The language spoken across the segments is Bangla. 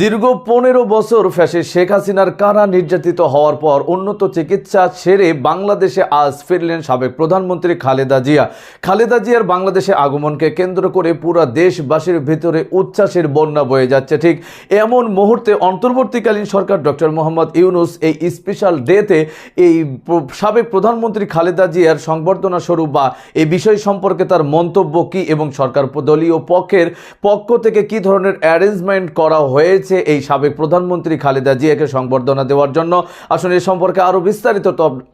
দীর্ঘ পনেরো বছর ফ্যাসে শেখ হাসিনার কারা নির্যাতিত হওয়ার পর উন্নত চিকিৎসা সেরে বাংলাদেশে আজ ফিরলেন সাবেক প্রধানমন্ত্রী খালেদা জিয়া। খালেদা জিয়ার বাংলাদেশে আগমনকে কেন্দ্র করে পুরা দেশবাসীর ভিতরে উচ্ছ্বাসের বন্যা বয়ে যাচ্ছে। ঠিক এমন মুহূর্তে অন্তর্বর্তীকালীন সরকার ডক্টর মোহাম্মদ ইউনুস এই স্পেশাল ডেতে এই সাবেক প্রধানমন্ত্রী খালেদা জিয়ার সংবর্ধনা স্বরূপ বা এই বিষয় সম্পর্কে তার মন্তব্য কী এবং সরকার দলীয় পক্ষের পক্ষ থেকে কি ধরনের অ্যারেঞ্জমেন্ট করা হয়েছে এই সাবেক প্রধানমন্ত্রী খালেদা জিয়াকে সংবর্ধনা দেওয়ার জন্য। আসলে এ সম্পর্কে আরও বিস্তারিত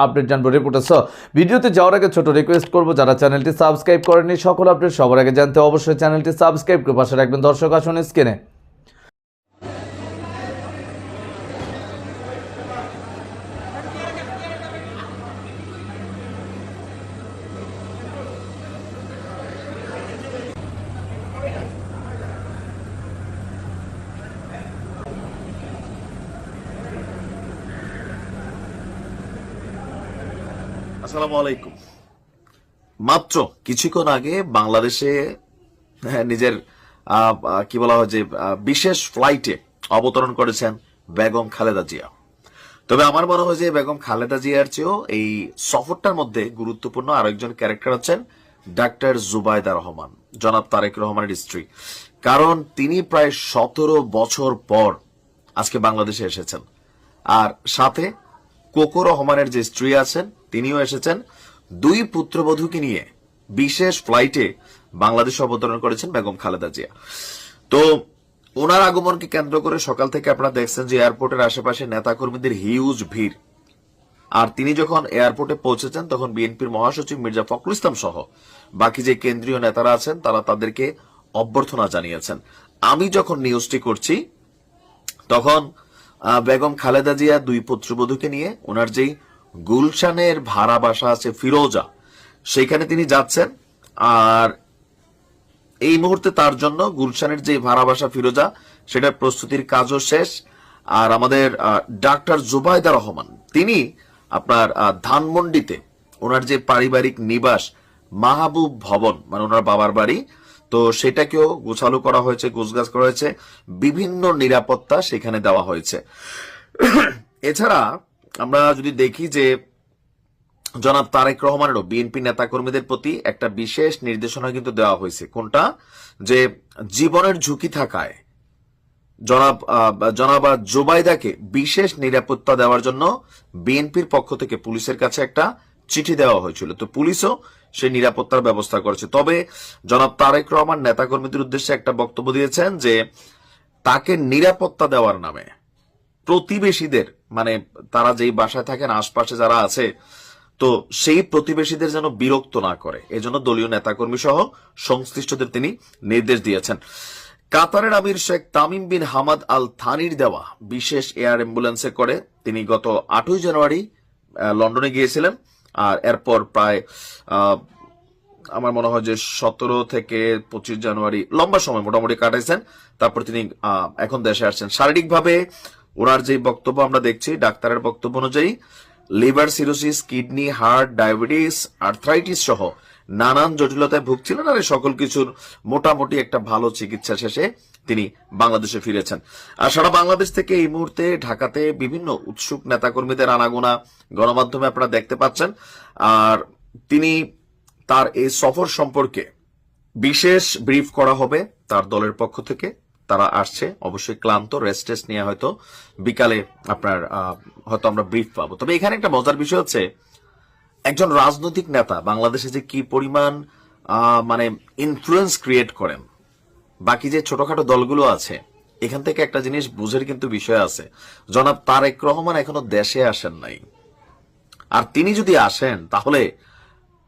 আপডেট জানব। রিপোর্টার সহ ভিডিওতে যাওয়ার আগে ছোট রিকোয়েস্ট করব, যারা চ্যানেলটি সাবস্ক্রাইব করেনি সকল আপডেট সবার আগে জানতে অবশ্যই চ্যানেলটি সাবস্ক্রাইব করে পাশে রাখবেন। দর্শক, আসুন স্ক্রিনে আসসালামু আলাইকুম। মাত্র কিছুক্ষণ আগে বাংলাদেশে হ্যাঁ, নিজের কি বলা হয় যে বিশেষ ফ্লাইটে অবতরণ করেছেন বেগম খালেদা জিয়া। তবে আমার মনে হয় যে বেগম খালেদা জিয়ার চেয়েও এই সফরটার মধ্যে গুরুত্বপূর্ণ আরেকজন ক্যারেক্টার হচ্ছেন ডাক্তার জুবাইদা রহমান জনাব তারেক রহমানের স্ত্রী। কারণ তিনি প্রায় সতেরো বছর পর আজকে বাংলাদেশে এসেছেন। আর সাথে কোকো রহমানের যে স্ত্রী আছেন তিনিও এসেছেন। দুই পুত্রবধূকে নিয়ে বিশেষ ফ্লাইটে বাংলাদেশ অবতরণ করেছেন বেগম খালেদা জিয়া। তো ওনার আগমনকে কেন্দ্র করে সকাল থেকে আপনারা দেখছেন যে এয়ারপোর্টের আশেপাশে নেতাকর্মীদের হিউজ ভিড়। আর তিনি যখন এয়ারপোর্টে পৌঁছেছেন, তখন বিএনপির মহাসচিব মির্জা ফখরুল ইসলাম সহ বাকি যে কেন্দ্রীয় নেতারা আছেন, তারা তাদেরকে অভ্যর্থনা জানিয়েছেন। আমি যখন নিউজটি করছি, তখন বেগম খালেদা জিয়া দুই পুত্রবধূকে নিয়ে, ওনার যেই গুলশানের ভাড়া বাসা আছে ফিরোজা। সেখানে তিনি যাচ্ছেন। আর এই মুহূর্তে তার জন্য গুলশানের যে ভাড়া বাসা ফিরোজা, সেটার প্রস্তুতির কাজও শেষ। আর আমাদের ডাক্তার জুবাইদা রহমান, তিনি আপনার ধানমন্ডিতে ওনার যে পারিবারিক নিবাস, মাহবুব ভবন মানে ওনার বাবার বাড়ি, তো সেটাকেও গোছালো করা হয়েছে, গোছগাছ করা হয়েছে। বিভিন্ন নিরাপত্তা সেখানে দেওয়া হয়েছে। এছাড়া আমরা যদি দেখি যে জনাব তারেক রহমানেরও বিএনপি নেতাকর্মীদের প্রতি একটা বিশেষ নির্দেশনা কিন্তু দেওয়া হয়েছে। কোনটা? যে জীবনের ঝুঁকি থাকায় জনাব জনাব জোবাইদাকে বিশেষ নিরাপত্তা দেওয়ার জন্য বিএনপির পক্ষ থেকে পুলিশের কাছে একটা চিঠি দেওয়া হয়েছিল। তো পুলিশও সেই নিরাপত্তার ব্যবস্থা করেছে। তবে জনাব তারেক রহমান নেতাকর্মীদের উদ্দেশ্যে একটা বক্তব্য দিয়েছেন যে তাকে নিরাপত্তা দেওয়ার নামে প্রতিবেশীদের মানে তারা যেই বাসায় থাকেন, আশপাশে যারা আছে, তো সেই প্রতিবেশীদের যেন বিরক্ত না করে। এজন্য দলীয় নেতাকর্মী সহ সংশ্লিষ্টদের তিনি নির্দেশ দিয়েছেন। কাতারের আমির Sheikh Tamim bin Hamad Al থানির দেওয়া বিশেষ এয়ার অ্যাম্বুলেন্সে করে তিনি গত আটই জানুয়ারি লন্ডনে গিয়েছিলেন। আর এরপর প্রায় আমার মনে হয় যে সতেরো থেকে পঁচিশ জানুয়ারি লম্বা সময় মোটামুটি কাটাইছেন। তারপর তিনি এখন দেশে আসছেন। শারীরিকভাবে ওনার যে বক্তব্য আমরা দেখছি, ডাক্তারের বক্তব্য অনুযায়ী liver cirrhosis, kidney, heart, diabetes, arthritis সহ নানান জটিলতায় ভুগছিলেন আর সকল কিছুর মোটামুটি একটা ভালো চিকিৎসা শেষে তিনি বাংলাদেশে ফিরেছেন। আর সারা বাংলাদেশ থেকে এই মুহূর্তে ঢাকাতে বিভিন্ন উৎসুক নেতাকর্মীদের আনাগোনা গণমাধ্যমে আপনারা দেখতে পাচ্ছেন। আর তিনি তার এই সফর সম্পর্কে বিশেষ ব্রিফ করা হবে তার দলের পক্ষ থেকে। তারা আসছে। অবশ্যই ক্লান্ত রেস্ট টেস্ট নিয়ে হয়তো বিকালে আপনার হয়তো আমরা ব্রিফ পাবো। তবে এখানে একটা মজার বিষয় হচ্ছে, একজন রাজনৈতিক নেতা বাংলাদেশে যে কি পরিমাণ মানে ইনফ্লুয়েন্স ক্রিয়েট করেন, বাকি যে ছোটখাটো দলগুলো আছে, এখান থেকে একটা জিনিস বুঝের কিন্তু বিষয় আছে। জনাব তারেক রহমান এখনও দেশে আসেন নাই। আর তিনি যদি আসেন, তাহলে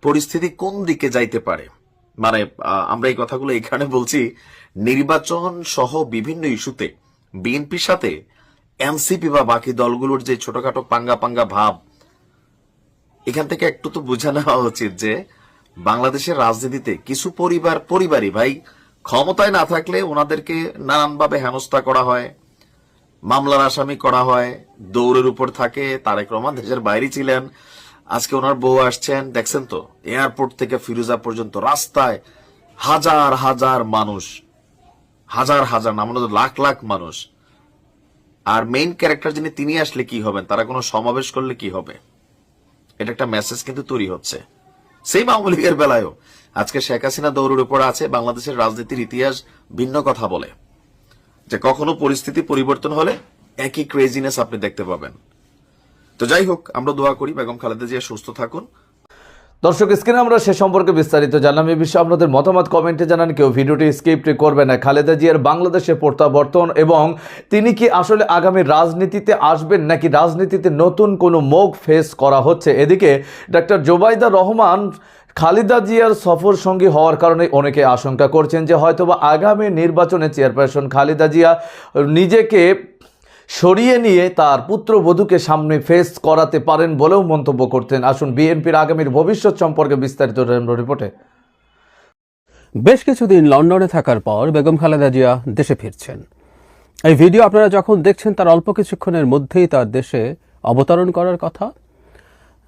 পরিস্থিতি কোন দিকে যাইতে পারে? মানে আমরা এই কথাগুলো এখানে বলছি, নির্বাচন সহ বিভিন্ন ইস্যুতে বিএনপির সাথে এনসিপি বা বাকি দলগুলোর যে ছোটখাটো পাঙ্গা পাঙ্গা ভাব, এখান থেকে একটু তো বুঝে নেওয়া উচিত যে বাংলাদেশের রাজনীতিতে কিছু পরিবার, পরিবারই ভাই ক্ষমতায় না থাকলে ওনাদেরকে নানানভাবে হেনস্থা করা হয়, মামলার আসামি করা হয়, দৌড়ের উপর থাকে, তারেক রহমান দেশের বাইরে ছিলেন আজকে ওনার বউ আসছেন, দেখছেন তো? এয়ারপোর্ট থেকে ফিরোজা পর্যন্ত রাস্তায় হাজার হাজার মানুষ, হাজার হাজার না আমরা তো লাখ লাখ মানুষ। আর মেইন ক্যারেক্টার যিনি, তিনি আসলে কি হবেন? তারা কোনো সমাবেশ করলে কি হবে? এটা একটা মেসেজ কিন্তু তৈরি হচ্ছে। সেই আওয়ামী লীগের বেলায়ও। আজকে শেখ হাসিনা দৌড়ের উপর আছে, বাংলাদেশের রাজনীতির ইতিহাস ভিন্ন কথা বলে। যে কখনো পরিস্থিতি পরিবর্তন হলে একই ক্রেজিনেস আপনি দেখতে পাবেন। তো যাই হোক, আমরা দোয়া করি বেগম খালেদা জিয়া সুস্থ থাকুন। দর্শক, স্ক্রিনে আমরা সে সম্পর্কে বিস্তারিত জানলাম। এই বিষয়ে আপনাদের মতামত কমেন্টে জানান। কেউ ভিডিওটি স্কিপ্ট করবে না। খালেদা জিয়ার বাংলাদেশে প্রত্যাবর্তন এবং তিনি কি আসলে আগামী রাজনীতিতে আসবেন নাকি রাজনীতিতে নতুন কোনো মুখ ফেস করা হচ্ছে? এদিকে ডাক্তার জোবাইদা রহমান, খালেদা জিয়ার সফর সঙ্গী হওয়ার কারণে অনেকে আশঙ্কা করছেন যে হয়তোবা আগামী নির্বাচনে চেয়ারপারসন খালেদা জিয়া নিজেকে সরিয়ে নিয়ে তার পুত্রবধূকে সামনে ফেস করাতে পারেন বলেও মন্তব্য করতেন আসুন বিএনপির আগামীর ভবিষ্যৎ সম্পর্কে বিস্তারিত রিপোর্টে। বেশ কিছুদিন লন্ডনে থাকার পর বেগম খালেদা জিয়া দেশে ফিরছেন। এই ভিডিও আপনারা যখন দেখছেন, তার অল্প কিছুক্ষণের মধ্যেই তার দেশে অবতরণ করার কথা।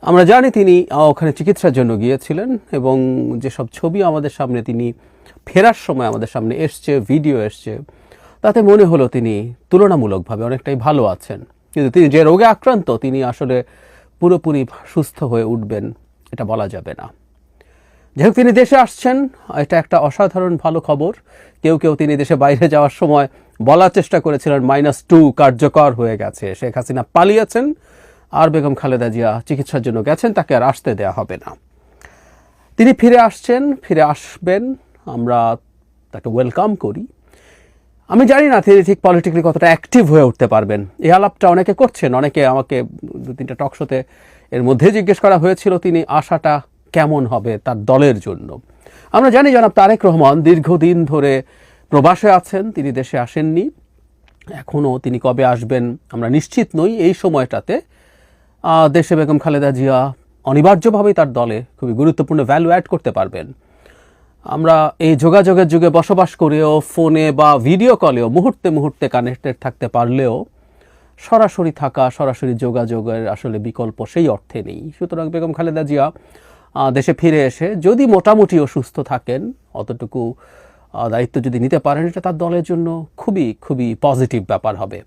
আমরা জানি তিনি ওখানে চিকিৎসার জন্য গিয়েছিলেন এবং যেসব ছবি আমাদের সামনে তিনি ফেরার সময় আমাদের সামনে এসছে, ভিডিও এসছে তাতে মনে হলো তিনি তুলনামূলকভাবে অনেকটাই ভালো আছেন। কিন্তু তিনি যে রোগে আক্রান্ত, তিনি আসলে পুরোপুরি সুস্থ হয়ে উঠবেন, এটা বলা যাবে না। যাই হোক, তিনি দেশে আসছেন, এটা একটা অসাধারণ ভালো খবর। কেউ কেউ তিনি দেশে বাইরে যাওয়ার সময় বলার চেষ্টা করেছিলেন, মাইনাস টু কার্যকর হয়ে গেছে। শেখ হাসিনা পালিয়েছেন, আর বেগম খালেদা জিয়া চিকিৎসার জন্য গেছেন, তাকে আর আসতে দেওয়া হবে না। তিনি ফিরে আসছেন, ফিরে আসবেন, আমরা তাকে ওয়েলকাম করি। আমি জানি না তিনি ঠিক পলিটিক্যালি কতটা অ্যাক্টিভ হয়ে উঠতে পারবেন। এই আলাপটা অনেকে করছেন, অনেকে আমাকে দু তিনটা টক শোতে এর মধ্যে জিজ্ঞেস করা হয়েছিল তিনি আশাটা কেমন হবে তার দলের জন্য। আমরা জানি জনাব তারেক রহমান দীর্ঘদিন ধরে প্রবাসে আছেন, তিনি দেশে আসেননি। এখনও তিনি কবে আসবেন আমরা নিশ্চিত নই। এই সময়টাতে দেশে বেগম খালেদা জিয়া অনিবার্যভাবেই তার দলে খুবই গুরুত্বপূর্ণ ভ্যালু অ্যাড করতে পারবেন। আমরা এই যোগাযোগের যুগে বসবাস করেও, ফোনে বা ভিডিও কলেও মুহূর্তে মুহূর্তে কানেক্টেড থাকতে পারলেও সরাসরি থাকা, সরাসরি যোগাযোগের আসলে বিকল্প সেই অর্থে নেই। সুতরাং বেগম খালেদা জিয়া দেশে ফিরে এসে যদি মোটামুটিও সুস্থ থাকেন, অতটুকু দায়িত্ব যদি নিতে পারেন, এটা তার দলের জন্য খুবই খুবই পজিটিভ ব্যাপার হবে।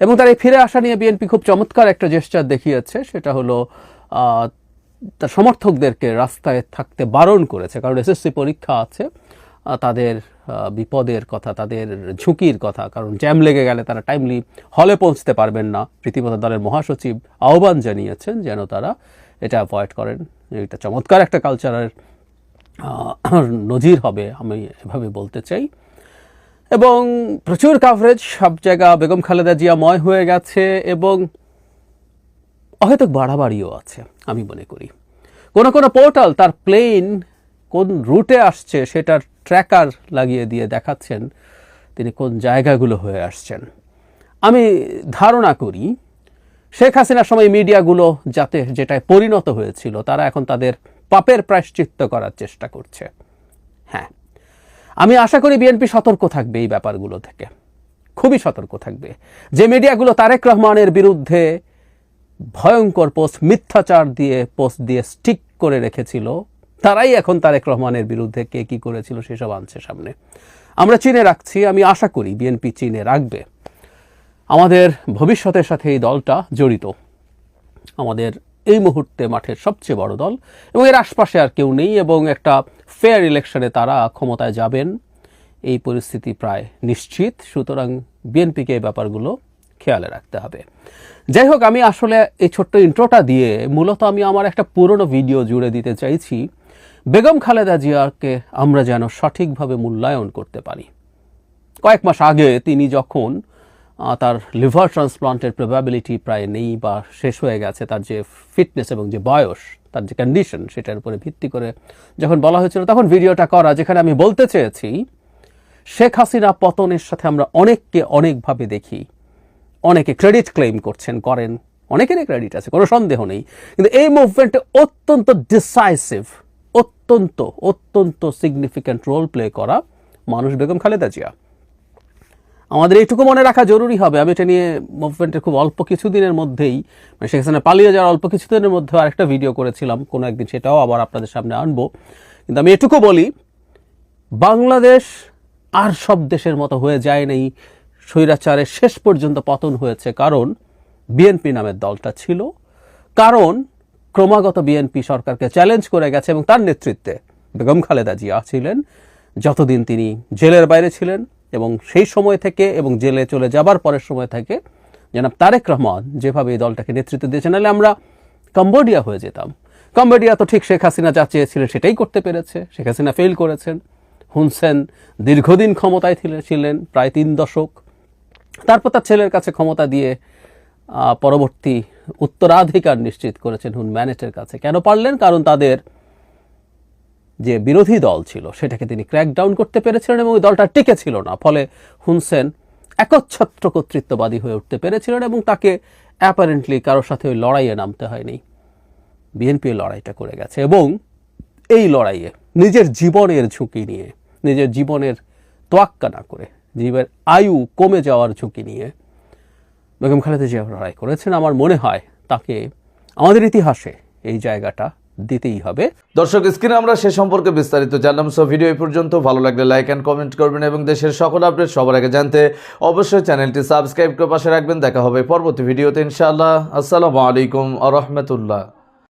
এবং তার এই ফিরে আসা নিয়ে বিএনপি খুব চমৎকার একটা জেস্টার দেখিয়েছে, সেটা হলো সমর্থকদেরকে রাস্তায় থাকতে বারণ করেছে। কারণ এসএসসি পরীক্ষা আছে তাদের বিপদের কথা, তাদের ঝুঁকির কথা। কারণ জ্যাম লেগে গেলে তারা টাইমলি হলে পৌঁছতে পারবেন না। রীতিমতো দলের মহাসচিব আহ্বান জানিয়েছেন যেন তারা এটা অ্যাভয়েড করেন। এটা চমৎকার একটা কালচারের নজির হবে, আমি এভাবে বলতে চাই। এবং প্রচুর কাভারেজ সব জায়গা, বেগম খালেদা জিয়াময় হয়ে গেছে এবং অহেতুক বাড়াবাড়িও আছে, আমি মনে করি। কোনো কোনো পোর্টাল তার প্লেন কোন রুটে আসছে সেটার ট্র্যাকার লাগিয়ে দিয়ে দেখাচ্ছেন তিনি কোন জায়গাগুলো হয়ে আসছেন। আমি ধারণা করি শেখ হাসিনার সময় মিডিয়াগুলো যাতে যেটায় পরিণত হয়েছিল, তারা এখন তাদের পাপের প্রায়শ্চিত্ত করার চেষ্টা করছে। হ্যাঁ আমি আশা করি বিএনপি সতর্ক থাকবে এই ব্যাপারগুলো থেকে। খুবই সতর্ক থাকবে। যে মিডিয়াগুলো তারেক রহমানের বিরুদ্ধে ভয়ঙ্কর পোস্ট মিথ্যাচার দিয়ে পোস্ট দিয়ে স্টিক করে রেখেছিল। তারাই এখন তারেক রহমানের বিরুদ্ধে কে কি করেছিল সেসব আনছে সামনে। আমরা চিনে রাখছি, আমি আশা করি বিএনপি চিনে রাখবে। আমাদের ভবিষ্যতের সাথে এই দলটা জড়িত। আমাদের এই মুহূর্তে মাঠের সবচেয়ে বড় দল এবং এর আশপাশে আর কেউ নেই এবং একটা ফেয়ার ইলেকশনে তারা ক্ষমতায় যাবেন। এই পরিস্থিতি প্রায় নিশ্চিত। সুতরাং বিএনপিকে এই ব্যাপারগুলো খেয়ালে রাখতে হবে। যাই হোক আমি আসলে এই ছোট্ট ইন্ট্রোটা দিয়ে মূলত আমি আমার একটা পুরনো ভিডিও জুড়ে দিতে চাইছি। বেগম খালেদা জিয়াকে আমরা যেন সঠিকভাবে মূল্যায়ন করতে পারি। কয়েক মাস আগে তিনি যখন তার লিভার ট্রান্সপ্লান্টের প্রবাবিলিটি প্রায় নেই বা শেষ হয়ে গেছে, তার যে ফিটনেস এবং যে বয়স, তার যে কন্ডিশন সেটার উপরে ভিত্তি করে যখন বলা হয়েছিল, তখন ভিডিওটা করা, যেখানে আমি বলতে চেয়েছি, শেখ হাসিনা পতনের সাথে আমরা অনেককে অনেকভাবে দেখি। অনেকে ক্রেডিট ক্লেম করছেন, করেন, অনেকেরই ক্রেডিট আছে, কোনো সন্দেহ নেই। কিন্তু এই মুভমেন্টে অত্যন্ত ডিসাইসিভ অত্যন্ত অত্যন্ত সিগনিফিক্যান্ট রোল প্লে করা মানুষ বেগম খালেদা জিয়া। আমাদের এইটুকু মনে রাখা জরুরি হবে। আমি এটা নিয়ে মুভমেন্টের খুব অল্প কিছুদিনের মধ্যেই মানে হাসিনা পালিয়ে যাওয়ার অল্প কিছুদিনের মধ্যে আরেকটা ভিডিও করেছিলাম, কোনো একদিন সেটাও আবার আপনাদের সামনে আনব। কিন্তু আমি এটুকু বলি, বাংলাদেশ আর সব দেশের মতো হয়ে যায় যায়নি স্বৈরাচারের শেষ পর্যন্ত পতন হয়েছে কারণ বিএনপি নামের দলটা ছিল। কারণ ক্রমাগত বিএনপি সরকারকে চ্যালেঞ্জ করে গেছে এবং তার নেতৃত্বে বেগম খালেদা জিয়া ছিলেন, যতদিন তিনি জেলের বাইরে ছিলেন এবং সেই সময় থেকে এবং জেলে চলে যাবার পরের সময় থেকে জনাব তারেক রহমান যেভাবে এই দলটাকে নেতৃত্ব দিয়েছেন, নাহলে আমরা কম্বোডিয়া হয়ে যেতাম। কম্বোডিয়া তো ঠিক শেখ হাসিনা যা চেয়েছিলেন সেটাই করতে পেরেছে, শেখ হাসিনা ফেল করেছেন। হুনসেন দীর্ঘদিন ক্ষমতায় ছিলেন, প্রায় তিন দশক। তারপর তার ছেলের কাছে ক্ষমতা দিয়ে পরবর্তী উত্তরাধিকার নিশ্চিত করেছেন হুন ম্যানেটের কাছে। কেন পারলেন? কারণ তাদের যে বিরোধী দল ছিল, সেটাকে তিনি ক্র্যাকডাউন করতে পেরেছিলেন এবং ওই দলটা টিকে ছিল না। ফলে হুনসেন একচ্ছত্র কর্তৃত্ববাদী হয়ে উঠতে পেরেছিলেন এবং তাকে অ্যাপারেন্টলি কারোর সাথে ওই লড়াইয়ে নামতে হয়নি। বিএনপি লড়াইটা করে গেছে এবং এই লড়াইয়ে নিজের জীবনের ঝুঁকি নিয়ে, নিজের জীবনের তোয়াক্কা না করে জীবের আয়ু কমে যাওয়ার ঝুঁকি নিয়ে বেগম খালেদা জিয়া লড়াই করেছেন। আমার মনে হয় তাকে আমাদের ইতিহাসে এই জায়গাটা দিতেই হবে। দর্শক, স্ক্রিনে আমরা সে সম্পর্কে বিস্তারিত জানলাম। সো ভিডিও এই পর্যন্ত। ভালো লাগলে লাইক অ্যান্ড কমেন্ট করবেন এবং দেশের সকল আপডেট সবার আগে জানতে অবশ্যই চ্যানেলটি সাবস্ক্রাইব করে পাশে রাখবেন। দেখা হবে পরবর্তী ভিডিওতে ইনশাআল্লাহ। আসসালামু আলাইকুম আ রহমতুল্লাহ।